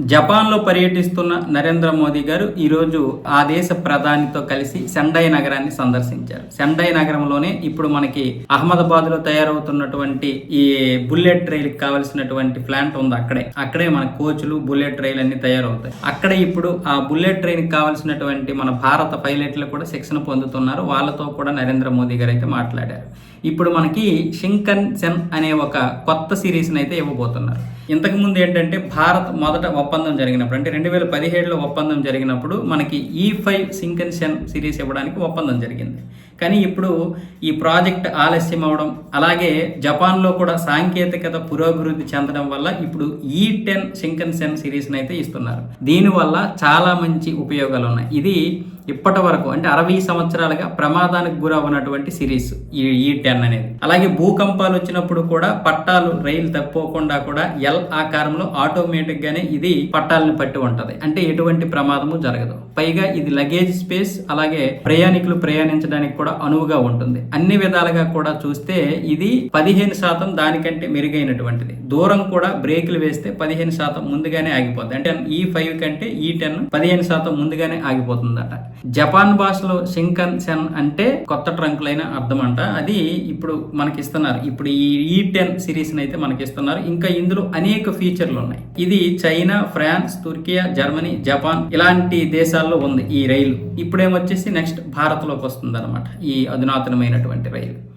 జపాన్లో పర్యటిస్తున్న నరేంద్ర మోదీ గారు ఈరోజు ఆ దేశ ప్రధానితో కలిసి సెండై నగరాన్ని సందర్శించారు. సెండై నగరంలోనే ఇప్పుడు మనకి అహ్మదాబాద్లో తయారవుతున్నటువంటి ఈ బుల్లెట్ రైలు కావలసినటువంటి ప్లాంట్ ఉంది అక్కడే. అక్కడే మన కోచ్లు బుల్లెట్ రైలు అన్ని తయారవుతాయి. అక్కడే ఇప్పుడు ఆ బుల్లెట్ ట్రైన్ కావాల్సినటువంటి మన భారత పైలట్లు కూడా శిక్షణ పొందుతున్నారు. వాళ్ళతో కూడా నరేంద్ర మోదీ గారు అయితే మాట్లాడారు. ఇప్పుడు మనకి షింకన్ సెన్ అనే ఒక కొత్త సిరీస్ని అయితే ఇవ్వబోతున్నారు. ఇంతకు ముందు ఏంటంటే భారత్ మొదట ఒప్పందం జరిగినప్పుడు అంటే రెండు వేల పదిహేడులో ఒప్పందం జరిగినప్పుడు మనకి ఈ ఫైవ్ సింకన్ సెన్ సిరీస్ ఇవ్వడానికి ఒప్పందం జరిగింది. కానీ ఇప్పుడు ఈ ప్రాజెక్ట్ ఆలస్యం అవడం అలాగే జపాన్లో కూడా సాంకేతికత పురోభివృద్ధి చెందడం వల్ల ఇప్పుడు ఈ టెన్ సింకన్ సెన్ సిరీస్ని అయితే ఇస్తున్నారు. దీనివల్ల చాలా మంచి ఉపయోగాలు ఉన్నాయి ఇది ఇప్పటి వరకు అంటే అరవై సంవత్సరాలుగా ప్రమాదానికి గురవునటువంటి సిరీస్ ఈ ఈ టెన్ అనేది. అలాగే భూకంపాలు వచ్చినప్పుడు కూడా పట్టాలు రైలు తప్పుకోకుండా కూడా ఎల్ ఆకారంలో ఆటోమేటిక్ గానే ఇది పట్టాలను పట్టి ఉంటది. అంటే ఎటువంటి ప్రమాదము జరగదు. పైగా ఇది లగేజ్ స్పేస్ అలాగే ప్రయాణికులు ప్రయాణించడానికి కూడా అనువుగా ఉంటుంది. అన్ని విధాలుగా కూడా చూస్తే ఇది పదిహేను శాతం దానికంటే మెరుగైనటువంటిది. దూరం కూడా బ్రేకులు వేస్తే పదిహేను శాతం ముందుగానే ఆగిపోతుంది అంటే ఈ ఫైవ్ కంటే ఈ టెన్ పదిహేను శాతం ముందుగానే ఆగిపోతుందట. జపాన్ భాషలో షింకన్ సెన్ అంటే కొత్త ట్రంకులైన అర్థం అంట అది ఇప్పుడు మనకి ఇస్తున్నారు ఇప్పుడు ఈ ఈ టెన్ సిరీస్ అయితే మనకి ఇస్తున్నారు ఇంకా ఇందులో అనేక ఫీచర్లు ఉన్నాయి ఇది China France Turkiye Germany Japan ఇలాంటి దేశాల్లో ఉంది ఈ రైలు. ఇప్పుడేమొచ్చేసి నెక్స్ట్ భారత్లోకి వస్తుంది ఈ అధునాతనమైనటువంటి రైలు.